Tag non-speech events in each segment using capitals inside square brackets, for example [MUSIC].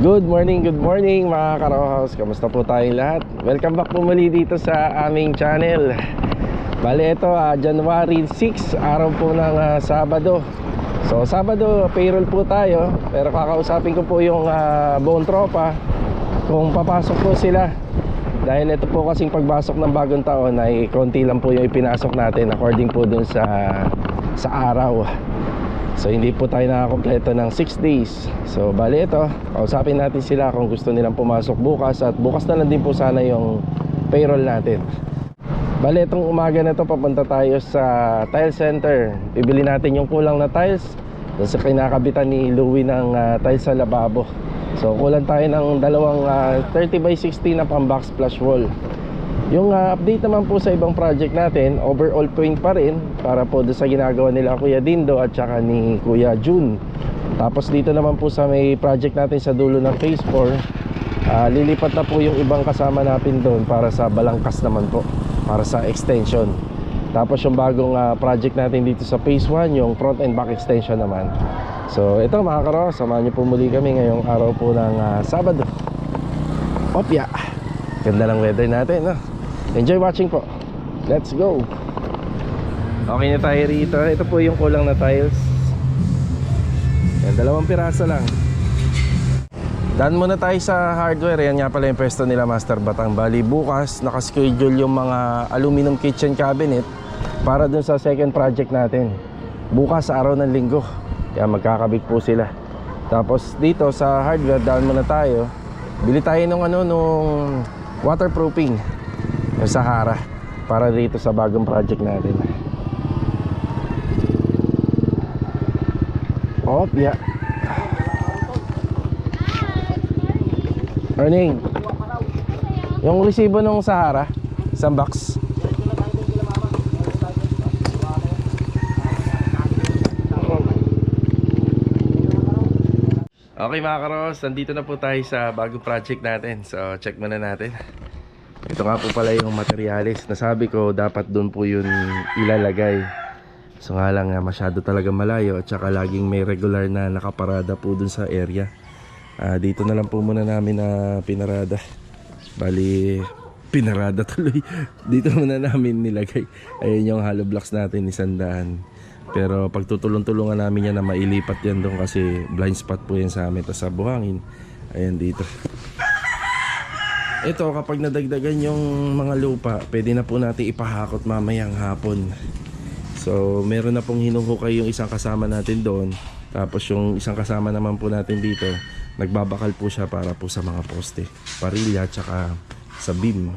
Good morning, good morning mga Karohaus. Kamusta po tayong lahat? Welcome back po muli dito sa aming channel. Bale ito, ah, January 6, araw po ng ah, Sabado. So Sabado, payroll po tayo. Pero kakausapin ko po yung ah, buong tropa kung papasok po sila. Dahil ito po kasing pagbasok ng bagong taon ay konti lang po yung ipinasok natin according po dun sa, sa araw. So hindi po tayo nakakompleto ng 6 days. So bali ito, kausapin natin sila kung gusto nilang pumasok bukas At bukas na lang din po sana yung payroll natin. Bali itong umaga na to papunta tayo sa tile center. Bibili natin yung kulang na tiles. Sa kinakabitan ni Louie ng ah, tiles sa lababo. So kulang tayo ng dalawang ah, 30 by 60 na pang box splash wall yung ah, update naman po sa ibang project natin, overall point pa rin para po sa ginagawa nila Kuya Dindo at saka ni Kuya Jun. Tapos dito naman po sa may project natin sa dulo ng phase 4, ah, lilipat na po yung ibang kasama natin doon para sa balangkas naman po, para sa extension. Tapos yung bagong ah, project natin dito sa phase 1, yung front and back extension naman. So ito mga karo, samahan niyo po muli kami ngayong araw po ng ah, Sabado. Opya! Ganda ng weather natin, no? Enjoy watching po. Let's go. Okay na tayo rito. Ito po yung kulang na tiles. Yan, dalawang piraso lang. Daan muna tayo sa hardware. Yan nga pala yung pwesto nila Master Batang. Bali bukas, nakaschedule yung mga aluminum kitchen cabinet para dun sa second project natin. Bukas, araw ng linggo. Yan, magkakabit po sila. Tapos dito sa hardware, daan muna tayo. Bili tayo nung ano, nung waterproofing yung Sahara para dito sa bagong project natin. Oh yeah. Morning. Yung resibo nung Sahara isang box. Okay mga karos, nandito na po tayo sa bagong project natin. So check muna natin ito nga po pala yung materialis. Nasabi ko dapat doon po yun ilalagay. So nga lang nga masyado talaga malayo at saka laging may regular na nakaparada po doon sa area. Ah, dito na lang po muna namin na pinarada. Bali, pinarada [LAUGHS] tuloy. Dito muna namin nilagay. Ayun yung hollow blocks natin ni Sandaan. Pero pagtutulong-tulungan namin yan na mailipat yan doon kasi blind spot po yan sa amin. Tapos sa buhangin, ayan dito. Ito kapag nadagdagan yung mga lupa, pwede na po natin ipahakot mamayang hapon. So, meron na pong hinuhukay yung isang kasama natin doon. Tapos yung isang kasama naman po natin dito, nagbabakal po siya para po sa mga poste. Parilya tsaka sa beam.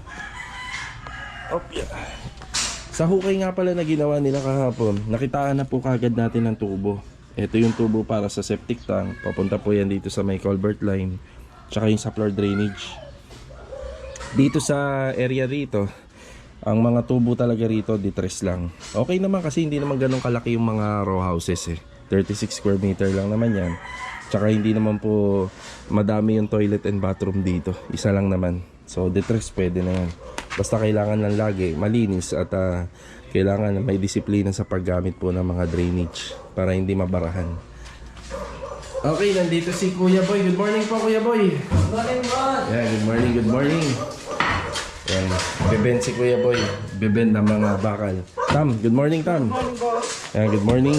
Op, yeah. Sa hukay nga pala na ginawa nila kahapon, nakitaan na po kagad natin ng tubo. Ito yung tubo para sa septic tank. Papunta po yan dito sa may culvert line. Tsaka yung sa floor drainage dito sa area rito ang mga tubo talaga rito ditres lang. Okay naman kasi hindi naman ganun kalaki yung mga row houses eh. 36 square meter lang naman yan. Tsaka hindi naman po madami yung toilet and bathroom dito. Isa lang naman. So ditres pwede na yan. Basta kailangan lang lagi malinis at ah, kailangan may disiplina sa paggamit po ng mga drainage para hindi mabarahan Okay, nandito si Kuya Boy. Good morning po, Kuya Boy. Good morning, boss. Yeah, good morning, good morning. Yan, bebend si Kuya Boy. Bebend ng mga bakal. Tam, good morning Tam. Morning, boss. Yan, good morning.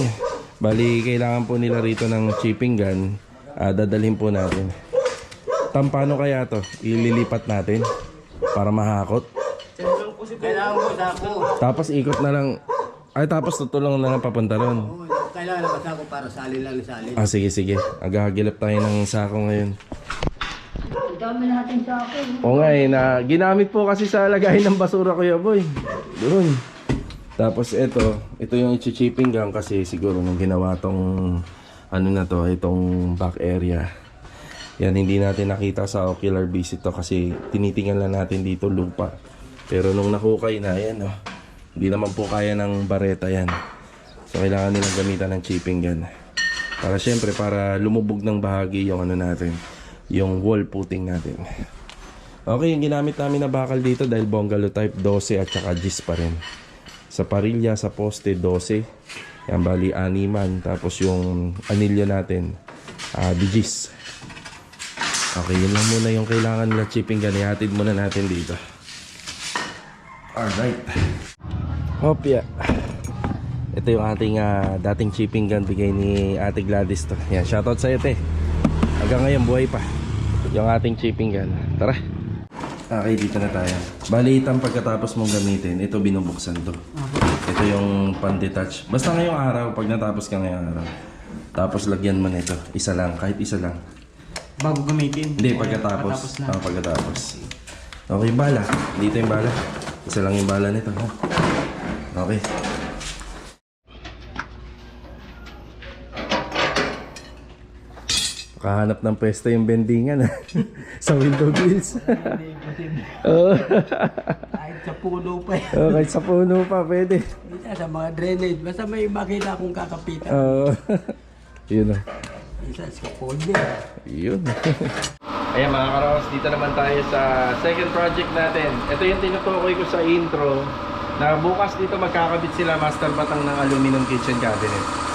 Bali, kailangan po nila rito ng chipping gun. Ah, dadalhin po natin. Tam, paano kaya to? Ililipat natin para mahakot. Kailangan mo sa ako. Tapos ikot na lang. Ay, tapos tutulong na lang papunta ron. Kailangan naman sa ako para salin lang salin. Ah, sige, sige. Agahagilap tayo ng sako ngayon. Ang dami natin sa ako. Oo nga eh, na, ginamit po kasi sa lagay ng basura Kuya Boy. Doon. Tapos ito, ito yung ichi-chipping gang kasi siguro nung ginawa tong ano na to, itong back area. Yan, hindi natin nakita sa ocular visit to kasi tinitingnan lang natin dito lupa. Pero nung nakukay na, yan oh. Hindi naman po kaya ng bareta yan. So kailangan nilang gamitan ng chipping gun. Para syempre, para lumubog ng bahagi yung ano natin, yung wall putting natin. Okay, yung ginamit namin na bakal dito dahil bungalow type 12 at saka gis pa rin. Sa parilya, sa poste 12. Yan bali animan. Tapos yung anilyo natin, ah, uh, gis. Okay, yun lang muna yung kailangan nila chipping gun. Ihatid muna natin dito. Alright. Hopya. Ito yung ating ah, dating chipping gun bigay ni Ate Gladys to. Yan, shoutout sa te. Hanggang ngayon buhay pa. Yung ating chipping gun. Tara. Okay, dito na tayo. Balitan pagkatapos mong gamitin, ito binubuksan to. Ito yung pan-detach. Basta ngayong araw, pag natapos ka ngayong araw. Tapos lagyan mo nito. Isa lang, kahit isa lang. Bago gamitin. Hindi, pagkatapos. Pagkatapos na. Ah, pagkatapos. Okay, bala. Dito yung bala. Isa lang yung bala nito. Ha? Okay. Kahanap ng pwesto yung bendingan [LAUGHS] sa window grills. [LAUGHS] Oo. Kahit sa puno pa yan. Oo, kahit sa puno pa, pwede. Minsan sa mga drainage. Basta may makita akong kakapitan. Oo. [LAUGHS] Yun o. Minsan sa folder. Yun. Ayan mga karos, dito naman tayo sa second project natin. Ito yung tinutukoy ko sa intro na bukas dito magkakabit sila master batang ng aluminum kitchen cabinet.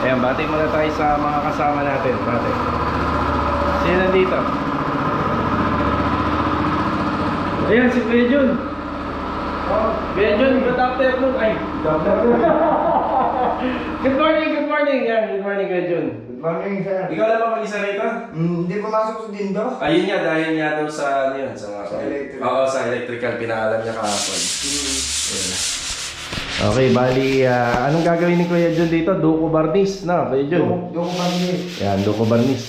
Ayan, bati muna tayo sa mga kasama natin. Bati. Sino nandito? Ayan, si Kuya Jun. Oh, Kuya Jun, good afternoon. Ay, good afternoon. [LAUGHS] good morning, good morning. Yan, good morning Kuya Jun. Good morning, sir. Ikaw lang ba mag-isa rito? Hmm, Hindi pumasok sa dindo? Ayun nga, dahil nga daw sa ano yun, sa mga... Sa electric. Oo, sa electrical, pinaalam niya kahapon. Ayun. Okay, bali, ah, anong gagawin ni Kuya Jun dito? Duko Barnis, no? Kuya Jun? Doon ko bang Yan, Duko Barnis.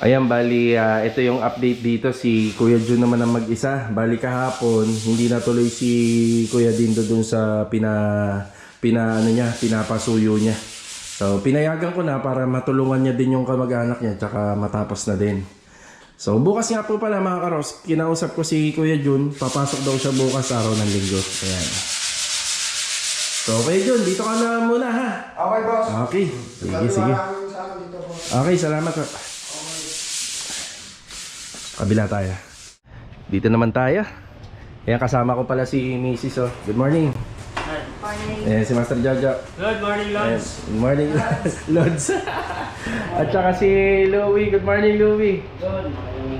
Ayan, bali, ah, ito yung update dito. Si Kuya Jun naman ang mag-isa. Bali kahapon, hindi natuloy si Kuya Dindo dun sa pina, pina, ano niya, pinapasuyo niya. So, pinayagan ko na para matulungan niya din yung kamag-anak niya, tsaka matapos na din. So, bukas nga po pala mga karos, kinausap ko si Kuya Jun, papasok daw siya bukas araw ng linggo. Ayan. So, Kuya Jun, dito ka na muna ha. Okay, boss. Okay, sige, sige. Okay, salamat. po. Kabila tayo. Dito naman tayo. Ayan, kasama ko pala si Mrs. Oh. Good morning. Ayan, si Master Jojo. Good morning, Ayan, good morning, [LAUGHS] Lods. At saka si Louie. Good morning, Louie.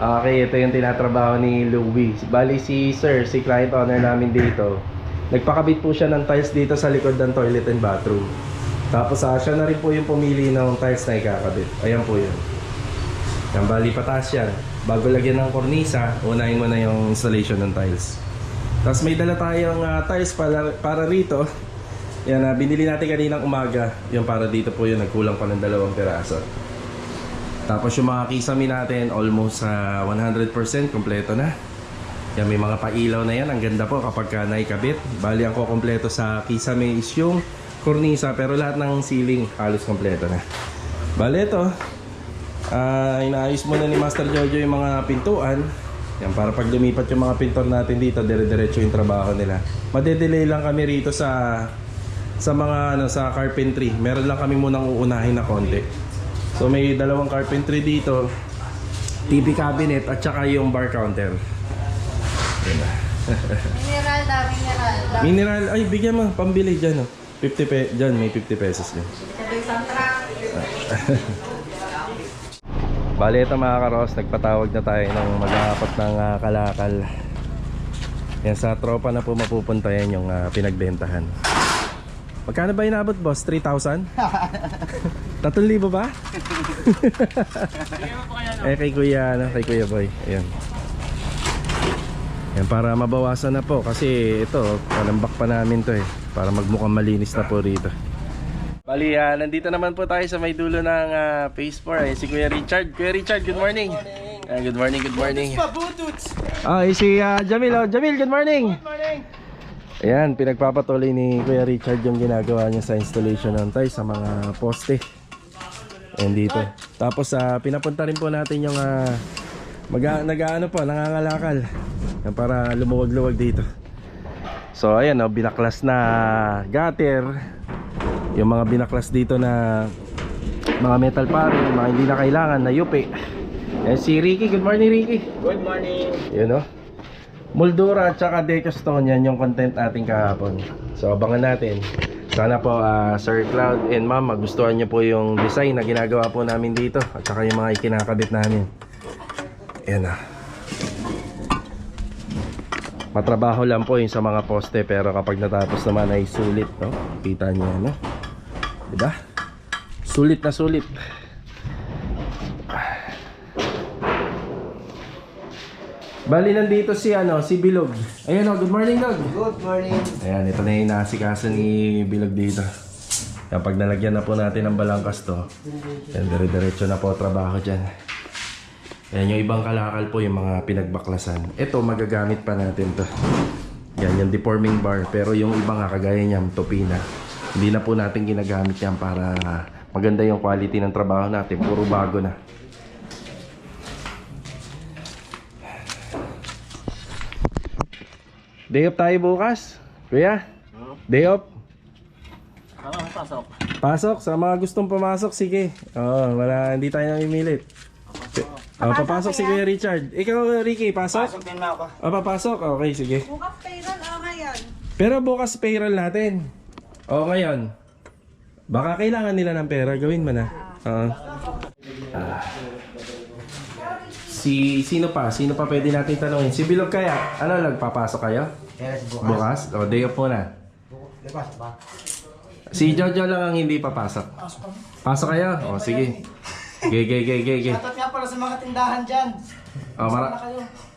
Okay, ito yung tinatrabaho ni Louie. Bali si Sir, si client owner namin dito. Nagpakabit po siya ng tiles dito sa likod ng toilet and bathroom. Tapos ah, siya na rin po yung pumili ng tiles na ikakabit. Ayan po yun. Yan, bali pataas yan. Bago lagyan ng kornisa, unahin mo na yung installation ng tiles. Tapos may dala tayong ah, tiles para, para rito. [LAUGHS] Yan, ah, binili natin kaninang umaga. Yung para dito po yun, nagkulang pa ng dalawang piraso. Tapos yung mga kisame natin, almost sa 100% kompleto na. Yan, may mga pailaw na yan. Ang ganda po kapag ka naikabit. Bali, ang kukompleto sa kisame is yung kornisa. Pero lahat ng ceiling, halos kompleto na. Bali, ito. Ah, inaayos muna ni Master Jojo yung mga pintuan. Yan, para pag lumipat yung mga pintor natin dito, dire-diretso yung trabaho nila. Madedelay lang kami rito sa sa mga ano sa carpentry. Meron lang kami munang uunahin na konti. So may dalawang carpentry dito, TV cabinet at saka yung bar counter. Yan na. Mineral mineral. Mineral, ay bigyan mo, pambili dyan oh. 50 pe, dyan may 50 pesos truck. [LAUGHS] Bali ito mga karos, nagpatawag na tayo ng mag-aapat ng ah, kalakal. Yan sa tropa na po mapupunta yan yung ah, pinagbentahan. Magkano ba inabot boss? 3,000? 3,000 [LAUGHS] ba? eh kay kuya, ano, kay kuya boy. Ayan. Yan para mabawasan na po kasi ito, palambak pa namin to eh. Para magmukhang malinis na po rito. Bali, ah, nandito naman po tayo sa may dulo ng ah, Phase 4. Ay, si Kuya Richard. Kuya Richard, good morning. Ah, good morning, good morning. Ah, eh, si ah, Jamil. Oh. Jamil, good morning. Good morning. Ayan, pinagpapatuloy ni Kuya Richard yung ginagawa niya sa installation ng tiles sa mga poste. Ayan dito. Tapos ah, pinapunta rin po natin yung uh, mag nag-ano po, nangangalakal. Yan, para lumuwag-luwag dito. So ayan oh, binaklas na gutter. Yung mga binaklas dito na mga metal paring, mga hindi na kailangan na yupi. Ayan si Ricky, good morning Ricky. Good morning. Yun oh. Moldura at saka Decostone yan yung content ating kahapon. So abangan natin. Sana po ah, Sir Cloud and Ma'am magustuhan niyo po yung design na ginagawa po namin dito at saka yung mga ikinakabit namin. Ayan na. Matrabaho lang po yung sa mga poste pero kapag natapos naman ay sulit, no? Kita niyo, no? Diba? Sulit na sulit. Bali nandito si ano, si Bilog. Ayun oh, good morning, Dog. Good morning. Ayan, ito na yung inaasikaso ni Bilog dito. Kapag nalagyan na po natin ng balangkas to, yan, dire-diretso na po trabaho dyan. Ayan, yung ibang kalakal po, yung mga pinagbaklasan. Ito, magagamit pa natin to. Yan, yung deforming bar. Pero yung ibang nga, kagaya niyan, topina. Hindi na po natin ginagamit yan para maganda yung quality ng trabaho natin. Puro bago na. Day off tayo bukas. Kuya? Day off? pasok. Pasok, sa mga gustong pumasok, sige. Oo, wala, hindi tayo namimilit. Oh, papasok si Kuya Richard. Ikaw, Ricky, pasok? Pasok din na ako. Oh, papasok? Okay, sige. Bukas payroll o ngayon? Pero bukas payroll natin. O, ngayon. Baka kailangan nila ng pera. Gawin mo na. Oo. Ah. Si, sino pa? Sino pa pwede natin tanongin? Si Bilog kaya? Ano, nagpapasok kayo? Yes, bukas. Bukas? O, day off muna. Bukas ba? Si Jojo lang ang hindi papasok. Pasok kayo? O, sige. Gay, gay, gay, gay, gay. Shoutout nga para sa mga tindahan dyan. Oh, mara-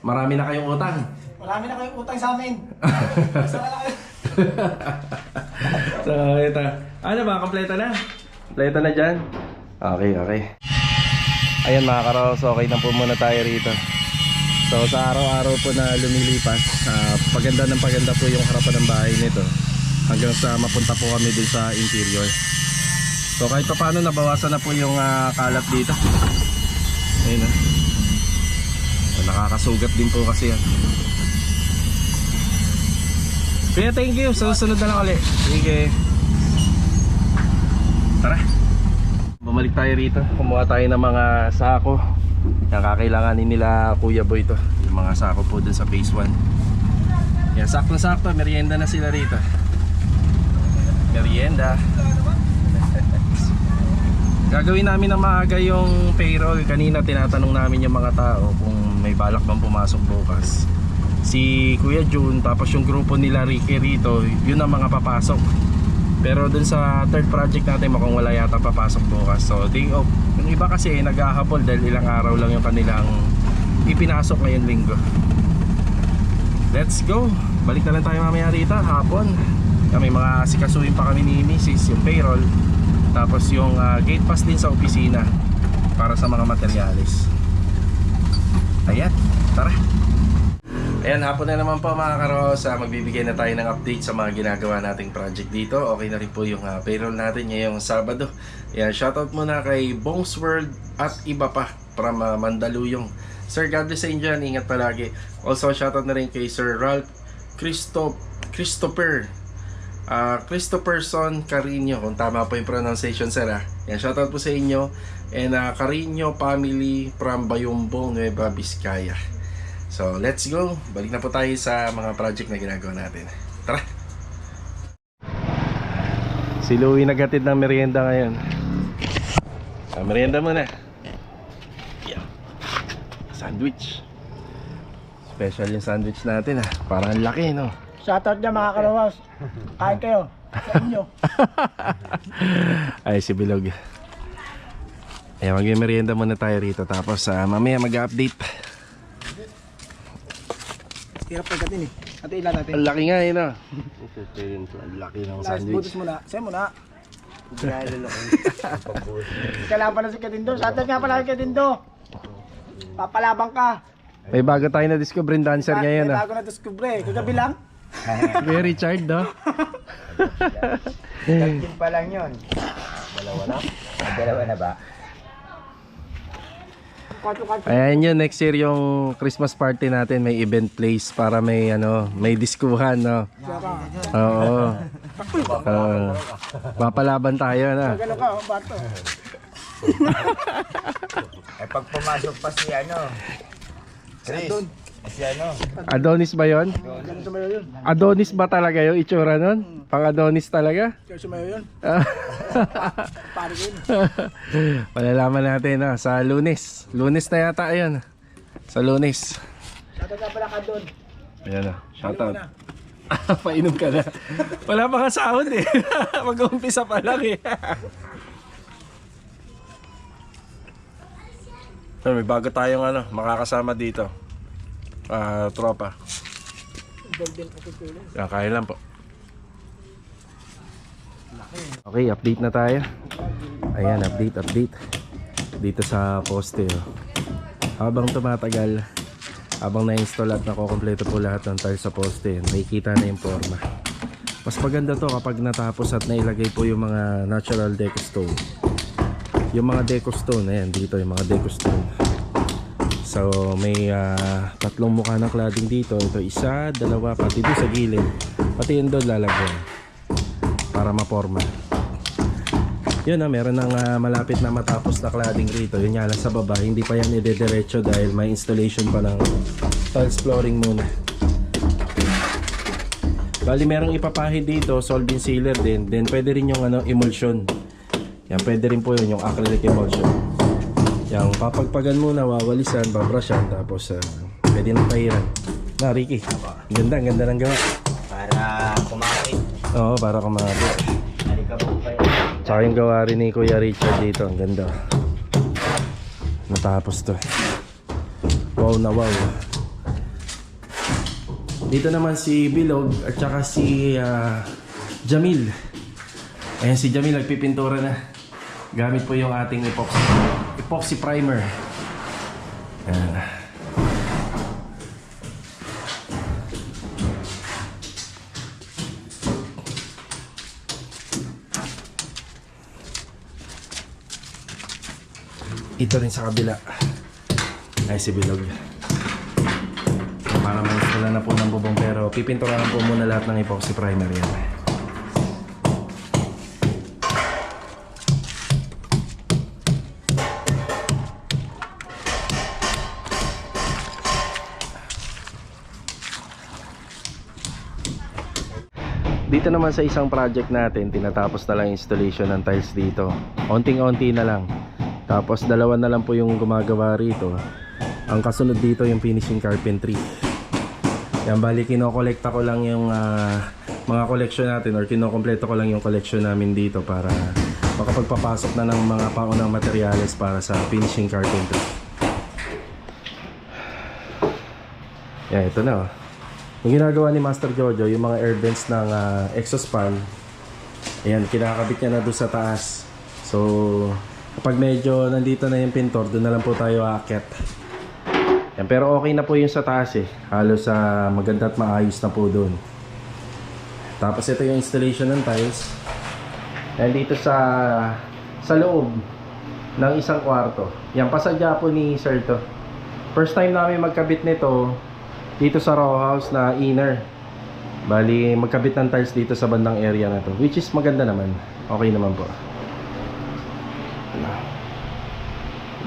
marami na kayong utang. Marami na kayong utang sa amin. Sana [LAUGHS] kayo. so, ito. Ano ba? Kompleto na? Kompleto na dyan? Okay, okay. Ayan mga karos, okay na po muna tayo rito. So sa araw-araw po na lumilipas, ah, paganda ng paganda po yung harapan ng bahay nito. Hanggang sa mapunta po kami dun sa interior. So kahit pa paano nabawasan na po yung ah, kalat dito. Ayun na. So, nakakasugat din po kasi yan. Kaya thank you. Susunod na lang ulit. Sige. Tara. Bumalik tayo rito. Kumuha tayo ng mga sako. Yan kakailanganin nila Kuya Boy to. Yung mga sako po dun sa phase 1. Yan, sakto-sakto. Merienda na sila rito. Merienda. Gagawin namin na maaga yung payroll. Kanina tinatanong namin yung mga tao kung may balak bang pumasok bukas. Si Kuya June, tapos yung grupo nila Ricky rito, yun ang mga papasok. Pero dun sa third project natin, mukhang wala yata papasok bukas. So, day off. Yung iba kasi nag-ahapol dahil ilang araw lang yung kanilang ipinasok ngayon linggo. Let's go! Balik na lang tayo mamaya rito, hapon. May mga sikasuin pa kami ni Mrs. yung payroll. Tapos yung ah, gate pass din sa opisina para sa mga materyales. Ayan, tara! Ayan, hapon na naman po mga karos. Ah, magbibigay na tayo ng update sa mga ginagawa nating project dito. Okay na rin po yung ah, payroll natin ngayong Sabado. Ayan, shoutout muna kay Bongs World at iba pa from ah, Mandaluyong. Sir, God bless sa. Ingat palagi. Also, shoutout na rin kay Sir Ralph Christo Christopher Ah, Christopherson Carino kung tama po yung pronunciation sir ah. Yan, shoutout po sa inyo. And uh, Carino family from Bayumbong, Nueva Vizcaya. So let's go. Balik na po tayo sa mga project na ginagawa natin. Tara. Si Louie nagatid ng merienda ngayon. Ah, merienda muna. Yeah. sandwich. Special yung sandwich natin ah. Parang ang laki no Shoutout niya mga karawas. Kain kayo. Sa inyo. [LAUGHS] Ay, si Bilog. Ayan, mag-merienda muna tayo rito. Tapos, ah, mamaya mag-update. Hirap pagkatin eh. Ate ilan natin. Ang laki nga, yun ah. Ang laki ng sandwich. butos muna. Sa'yo muna. [LAUGHS] Kailangan pala si Katindo. Shoutout nga pala kay Katindo. Papalabang ka. May bago tayo na discovery dancer ngayon May ah. bago na discover eh. Kagabi lang. Kuya Richard, no? [LAUGHS] Kagin pa lang yun. Dalawa na? Dalawa na ba? Ayan yun, next year yung Christmas party natin, may event place para may ano, may diskuhan, no? Oo. Oo. Papalaban tayo, na. Gano'n ka, oh, bato. Eh pag pumasok pa si ano, Chris, si ano, Adonis ba yon? Gano'n sumayo yun. Adonis ba talaga yung itsura nun? Pang Adonis talaga? Gano'n sumayo yun. [LAUGHS] Ah. Pari ko yun. Malalaman natin no, sa lunes. Lunes na yata yun. Sa lunes. Shoutout nga pala ka doon. Ayan na. Shoutout. [LAUGHS] Painom ka na. Wala pa nga sahod eh. [LAUGHS] Mag-uumpisa pa lang eh. So, may bago tayong ano, makakasama dito. Ah, tropa. Yan, kaya lang po. Okay, update na tayo. Ayan, update, update. Dito sa poste. Oh. Habang tumatagal, habang na-install at nakokompleto po lahat ng tiles sa poste, nakikita na yung forma. Mas maganda to kapag natapos at nailagay po yung mga natural deco stone. Yung mga deco stone, ayan dito yung mga deco stone. So may ah, tatlong mukha ng cladding dito. Ito isa, dalawa, pati doon sa gilid. Pati yun doon lalagyan. Para maporma. Yun na, meron ng ah, malapit na matapos na cladding rito. Yun nga lang sa baba, hindi pa yan idediretso dahil may installation pa ng tiles flooring muna. Bali, merong ipapahid dito, solvent sealer din. Then pwede rin yung ano, emulsion. Yan, pwede rin po yun, yung acrylic emulsion. Yung papagpagan muna, wawalisan, babrushan, tapos uh, pwede nang tahiran. Na, Ricky. Ganda, ang ganda ng gawa. Para kumakit. Oo, para yun. Tsaka yung gawa rin ni Kuya Richard dito, ang ganda. Natapos to. Wow na wow. Dito naman si Bilog at saka si ah, Jamil. Ayan si Jamil nagpipintura na. Gamit po yung ating epoxy, epoxy primer. Ayan. Ito rin sa kabila. Ay si Bilog. Para ma-install na po ng bubong pero pipinturahan po muna lahat ng epoxy primer yan. Dito naman sa isang project natin, tinatapos na lang installation ng tiles dito. Onting-onti na lang. Tapos dalawa na lang po yung gumagawa rito. Ang kasunod dito yung finishing carpentry. Yan bali kinokolekta ko lang yung ah, mga collection natin or kinokompleto ko lang yung collection namin dito para makapagpapasok na ng mga paunang materyales para sa finishing carpentry. Yan, ito na oh. Yung ginagawa ni Master Jojo, yung mga air vents ng exhaust fan, ayan, kinakabit niya na doon sa taas. So, kapag medyo nandito na yung pintor, doon na lang po tayo aakyat. Yan, pero okay na po yung sa taas eh. Halos sa maganda at maayos na po doon. Tapos ito yung installation ng tiles. Yan dito sa sa loob ng isang kwarto. Yan, pasadya po ni Sir to. First time namin magkabit nito dito sa row house na inner. Bali, magkabit ng tiles dito sa bandang area na to. Which is maganda naman. Okay naman po.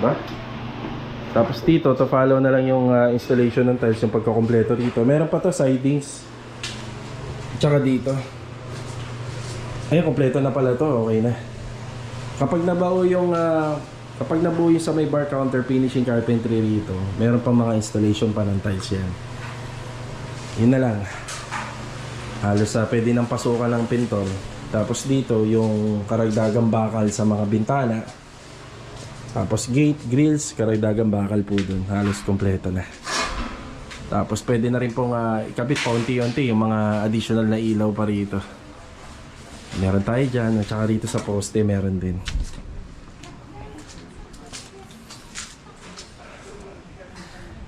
Diba? Tapos dito, to follow na lang yung ah, installation ng tiles, yung pagkakompleto dito. Meron pa to sidings. Tsaka dito. Ayun, kompleto na pala to. Okay na. Kapag nabuo yung ah, kapag nabuo yung sa may bar counter finishing carpentry rito, meron pa mga installation pa ng tiles yan. Yun na lang. Halos sa pwede nang pasukan ng pintor. Tapos dito, yung karagdagang bakal sa mga bintana. Tapos gate, grills, karagdagang bakal po dun. Halos kompleto na. Tapos pwede na rin pong ah, ikabit pa unti-unti yung mga additional na ilaw pa rito. Meron tayo dyan, at saka rito sa poste meron din.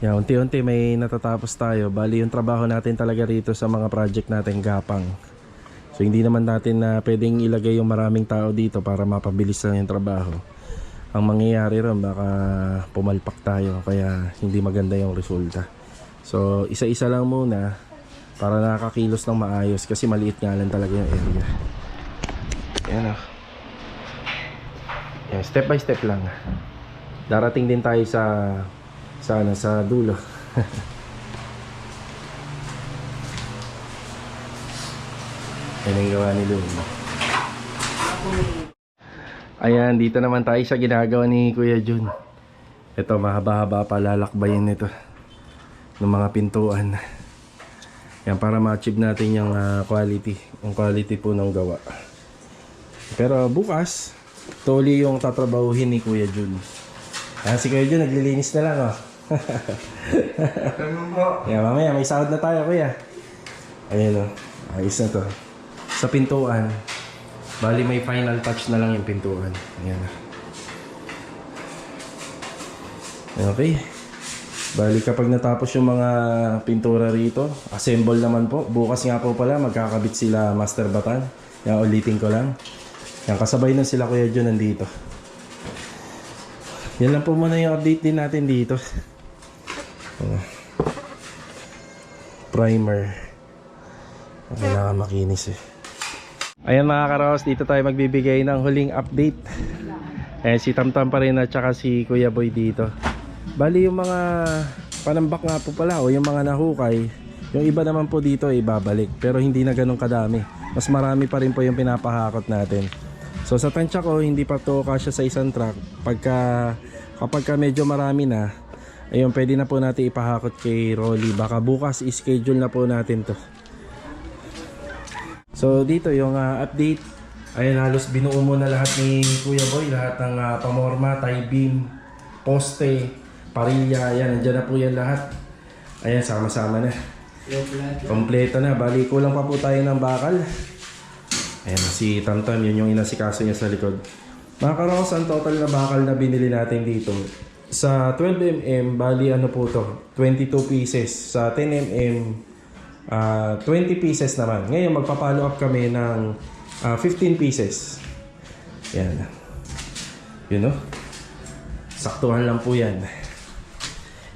Yeah, unti-unti may natatapos tayo. Bali yung trabaho natin talaga rito sa mga project natin gapang. So hindi naman natin na pwedeng ilagay yung maraming tao dito para mapabilis lang yung trabaho. Ang mangyayari ron baka pumalpak tayo kaya hindi maganda yung resulta. So isa-isa lang muna para nakakakilos ng maayos kasi maliit nga lang talaga yung area. Yan ah. Yan, step by step lang. Darating din tayo sa sa ano, sa dulo. [LAUGHS] Yan ang gawa ni Lou. Ayan, dito naman tayo sa ginagawa ni Kuya Jun. Ito, mahaba-haba pa lalakbayin nito ng mga pintuan. Yan, para ma-achieve natin yung ah, quality. Yung quality po ng gawa. Pero bukas, tuli yung tatrabahuhin ni Kuya Jun. Ah, si Kuya Jun, naglilinis na lang, oh. Ganun po. Yan, mamaya, may sahod na tayo, Kuya. Ayun, oh. Ayos na to. Sa pintuan, bali may final touch na lang yung pintuan. Ayan, oh. Okay. Bali kapag natapos yung mga pintura rito, assemble naman po. Bukas nga po pala magkakabit sila Master Batan. Yan ulitin ko lang. Yan kasabay na sila Kuya John nandito. Yan lang po muna yung update din natin dito. Primer. Kailangan makinis eh. Ayan mga karos, dito tayo magbibigay ng huling update. Eh si Tamtam pa rin at saka si Kuya Boy dito. Bali yung mga panambak nga po pala o yung mga nahukay, yung iba naman po dito ay babalik pero hindi na ganun kadami. Mas marami pa rin po yung pinapahakot natin. So sa tansya ko, hindi pa to kasya sa isang truck. Pagka, kapag ka medyo marami na, ayun pwede na po natin ipahakot kay Rolly. Baka bukas i-schedule na po natin to. So dito yung ah, update. Ayun halos binuo mo na lahat ni Kuya Boy. Lahat ng ah, pamorma, tie beam, poste, parilya. Ayan, nandyan na po yan lahat. Ayan, sama-sama na. Kompleto na. Bali, kulang pa po tayo ng bakal. Ayan, si Tamtam, yun yung inasikaso niya sa likod. Mga karos, ang total na bakal na binili natin dito. Sa 12mm, bali ano po to? 22 pieces. Sa 10mm, ah 20 pieces naman. Ngayon, magpa-follow up kami ng ah, 15 pieces. Yan. Yun no? Saktuhan lang po yan.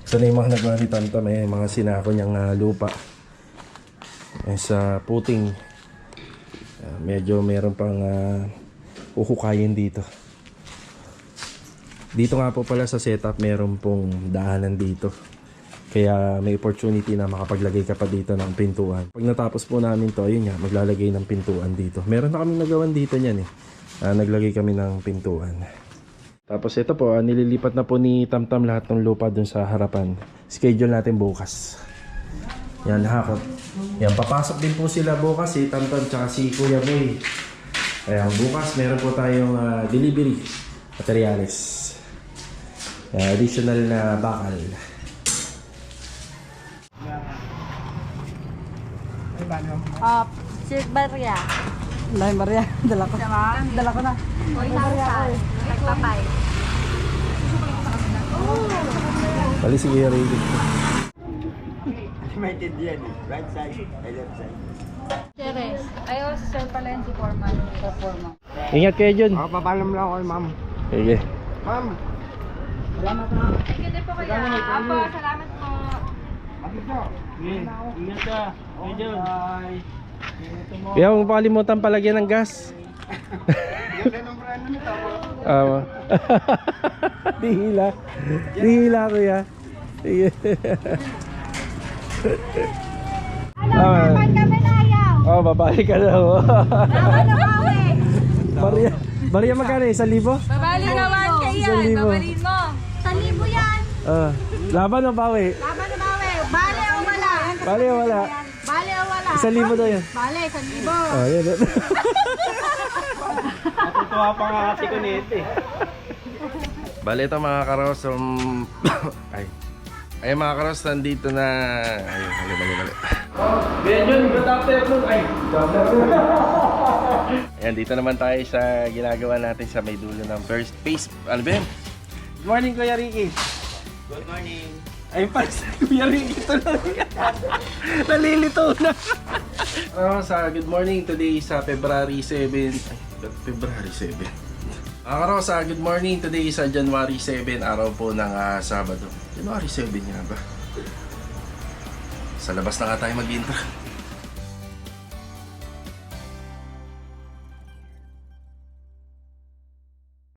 Ito na yung mga nagawa ni mga sinako niyang ah, lupa. Ayan, sa puting. Ah, medyo meron pang uh, uhukayin dito. Dito nga po pala sa setup meron pong daanan dito. Kaya may opportunity na makapaglagay ka pa dito ng pintuan. Pag natapos po namin to, ayun nga, maglalagay ng pintuan dito. Meron na kaming nagawan dito niyan eh. Ah, naglagay kami ng pintuan. Tapos ito po, ah, nililipat na po ni Tamtam lahat ng lupa dun sa harapan. Schedule natin bukas. Yan, hakot. Yan, papasok din po sila bukas si Tamtam tsaka si Kuya Boy. Ayan, bukas meron po tayong ah, delivery materials. Yan, additional na bakal. Uh, Sir Barya. Dahil Maria, [LAUGHS] dala ko. Dala ko na. Uy, nasa. Nagpapay. Bali si Kuya Ray. [LAUGHS] May tindihan eh. Right side, left side. Cheres. Ayaw si Sir pala yung si Foreman. Ingat kayo dyan. Oh, papalam lang ako ma'am. Sige. Ma'am, Thank you din po kaya. Apo, salamat po. Kaya huwag mo pakalimutan palagyan ng gas. [LAUGHS] [LAUGHS] Ah. Dihila. Dihila. Ah, Kami na ayaw. oh, babalik ka na. oh. Naman na bawi. Maria, Maria magkano? Isang libo? Babali naman kayo. Isang libo. Babalin mo. Ah, laban o bawi? Laban na bawi. Bale o wala. Bali o wala? Bale o wala. Isang libo daw yan. Bale, isang libo. Oh, yan. [LAUGHS] Natutuwa pa nga ate ko nito eh. Bali ito mga karos, um, [COUGHS] ay. Ay mga karos, nandito na... Ay, mali, mali, mali. Benjon, good afternoon. Ay, good afternoon. Ayan, dito naman tayo sa ginagawa natin sa may dulo ng first phase. Ano ba yun? Good morning, Kuya Ricky. Good morning. Ay, pa si Kuya Ricky tuloy. Nalilito na. oh, sa good morning today sa February 7. Ay, February 7. Mga karosa, good morning. Today is uh, January 7, araw po ng ah, Sabado. January 7 nga ba? Sa labas na nga tayo mag-intro.